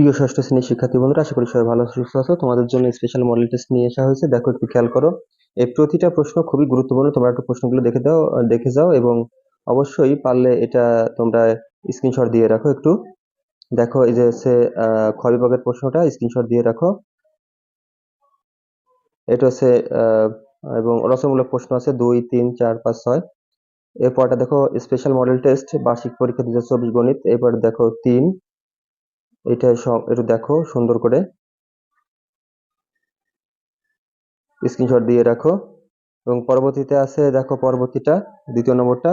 প্রিয় ষষ্ঠ শ্রেণির শিক্ষার্থী বন্ধুরা, আশা করি সবাই ভালো সুস্থ আছো। তোমাদের জন্য স্পেশাল মডেল টেস্ট নিয়ে আসা হয়েছে। দেখো, একটু খেয়াল করো। এই প্রতিটা প্রশ্ন খুবই গুরুত্বপূর্ণ। তোমরা একটু প্রশ্নগুলো দেখে দাও দেখে যাও এবং অবশ্যই পারলে এটা তোমরা স্ক্রিনশট দিয়ে রাখো একটু। দেখো, এই যে হচ্ছে খ বিভাগের প্রশ্নটা স্ক্রিনশট দিয়ে রাখো। এটা হচ্ছে এবং রচনামূলক প্রশ্ন আছে দুই, তিন, চার, পাঁচ, ছয়। এরপরটা দেখো স্পেশাল মডেল টেস্ট বার্ষিক পরীক্ষা দুই হাজার চব্বিশ গণিত। এরপর দেখো, তিন। এটা সব একটু দেখো, সুন্দর করে। স্ক্রিনশট দিয়ে রাখো। এবং পরবর্তীতে আছে, দেখো পরবর্তীটা, দ্বিতীয় নম্বরটা।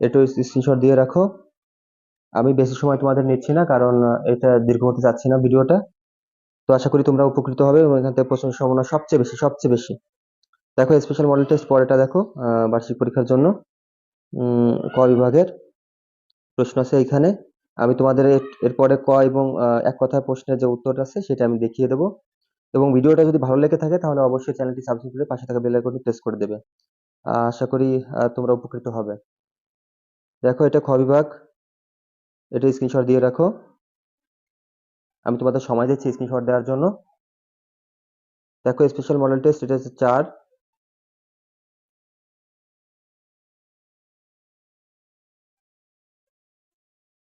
একটু স্ক্রিনশট দিয়ে রাখো। আমি বেশি সময় তোমাদের নিচ্ছি না, কারণ এটা দীর্ঘ হতে যাচ্ছে না ভিডিওটা। তো আশা করি তোমরা উপকৃত হবে এবং এখান থেকে প্রশ্নের সম্ভাবনা সবচেয়ে বেশি সবচেয়ে বেশি। দেখো স্পেশাল মডেল টেস্ট পরেটা দেখো বার্ষিক পরীক্ষার জন্য। ক বিভাগের? প্রশ্ন আছে এখানে। আমি তোমাদের এরপরে ক এবং এক কথায় প্রশ্নের যে উত্তর আছে সেটা আমি দেখিয়ে দেবো। এবং ভিডিওটা যদি ভালো লেগে থাকে তাহলে অবশ্যই চ্যানেলটি সাবস্ক্রাইব করে পাশে থাকা বেল আইকনটি প্রেস করে দেবে। আশা করি তোমরা উপকৃত হবে। দেখো, এটা খ বিভাগ। এটা স্ক্রিনশট দিয়ে রাখো। আমি তোমাদের সময় দিচ্ছি স্ক্রিনশট দেওয়ার জন্য। দেখো স্পেশাল মডেল টেস্ট এটা হচ্ছে চার।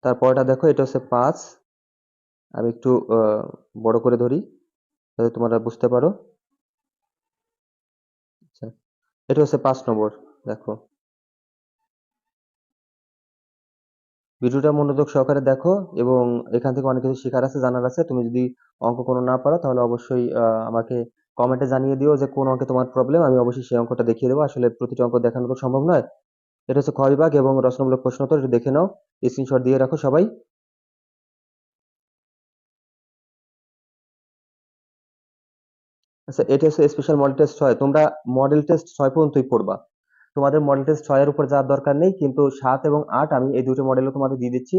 তারপরটা দেখো, এটা হচ্ছে পাঁচ। আমি একটু বড় করে ধরি যাতে তোমরা বুঝতে পারো। আচ্ছা এটা হচ্ছে পাঁচ নম্বর, দেখো। ভিডিওটা মনোযোগ সহকারে দেখো এবং এখান থেকে অনেক কিছু শেখার আছে, জানার আছে। তুমি যদি অঙ্ক কোনো না পারো, তাহলে অবশ্যই আমাকে কমেন্টে জানিয়ে দিও যে কোন অঙ্কে তোমার প্রবলেম আমি অবশ্যই সেই অঙ্কটা দেখিয়ে দেবো। আসলে প্রতিটা অঙ্ক দেখানো তো সম্ভব নয়। এটা হচ্ছে খ বিভাগ এবং রচনামূলক প্রশ্ন তো এটা দেখে নাও। স্ক্রিনশট দিয়ে রাখো সবাই। আচ্ছা এটা হচ্ছে স্পেশাল মডেল টেস্ট ছয়। তোমরা মডেল টেস্ট ছয় পর্যন্তই পড়বা। তোমাদের মডেল টেস্ট ছয়ের উপর যাওয়ার দরকার নেই, কিন্তু সাত এবং আট আমি এই দুটো মডেলও তোমাদের দিয়ে দিচ্ছি।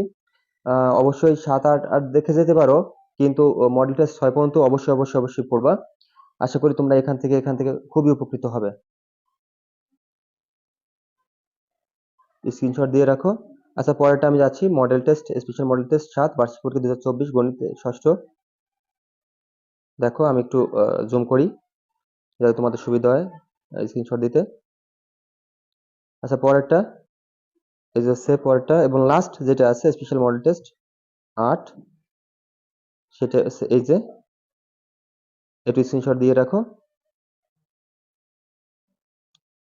অবশ্যই সাত, আট আট দেখে যেতে পারো, কিন্তু মডেল টেস্ট ছয় পর্যন্ত অবশ্যই অবশ্যই অবশ্যই পড়বা। আশা করি তোমরা এখান থেকে এখান থেকে খুবই উপকৃত হবে। স্ক্রিনশট দিয়ে রাখো। আচ্ছা পরেরটা আমি যাচ্ছি model test special model test সাত, বার্ষিক পরীক্ষা দু হাজার চব্বিশ, গণিত ষষ্ঠ। দেখো, আমি একটু জুম করি, যাতে তোমাদের সুবিধা হয় স্ক্রিনশট দিতে। আচ্ছা পরেরটা, এই যে হচ্ছে পরেরটা, এবং লাস্ট যেটা আছে স্পেশাল মডেল টেস্ট আট, সেটা এই যে, একটু স্ক্রিনশট দিয়ে রাখো।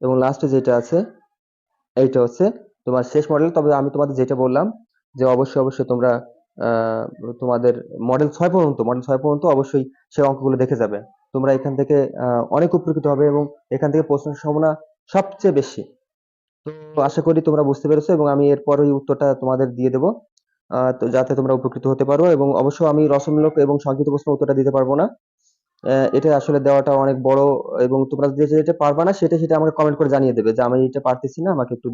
এবং লাস্টে যেটা আছে এইটা হচ্ছে তোমার শেষ মডেল তবে আমি তোমাদের যেটা বললাম যে অবশ্যই অবশ্যই তোমরা তোমাদের মডেল ছয় পর্যন্ত মডেল ছয় পর্যন্ত অবশ্যই সেই অঙ্কগুলো দেখে যাবে। তোমরা এখান থেকে অনেক উপকৃত হবে এবং এখান থেকে প্রশ্নের সম্ভাবনা সবচেয়ে বেশি। তো আশা করি তোমরা বুঝতে পেরেছ এবং আমি এরপর ওই উত্তরটা তোমাদের দিয়ে দেবো যাতে তোমরা উপকৃত হতে পারো এবং অবশ্য আমি রসমূলক এবং সংক্ষিপ্ত প্রশ্ন উত্তরটা দিতে পারব না। এটা আসলে দেওয়াটা অনেক বড় এবং তোমরা যে যেটা পারবা না, সেটা সেটা আমাকে কমেন্ট করে জানিয়ে দেবে যে আমি এটা পারতেছি না, আমাকে একটু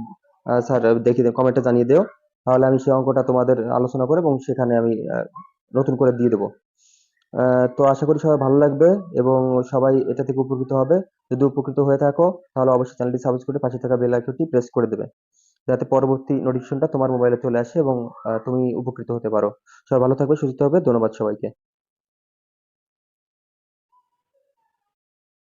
স্যার, দেখি কমেন্টে জানিয়ে দিও। তাহলে আমি সেই অঙ্কটা তোমাদের আলোচনা করে এবং সেখানে আমি নতুন করে দিয়ে দেবো। তো আশা করি সবাই ভালো লাগবে এবং সবাই এটা থেকে উপকৃত হবে। যদি উপকৃত হয়ে থাকো, তাহলে অবশ্যই চ্যানেলটি সাবস্ক্রাইব করে পাশে থাকা বেল আইকনটি প্রেস করে দেবে। যাতে পরবর্তী নোটিফিকেশনটা তোমার মোবাইলে চলে আসে এবং তুমি উপকৃত হতে পারো। সবাই ভালো থাকবে, সুস্থ হবে ধন্যবাদ সবাইকে।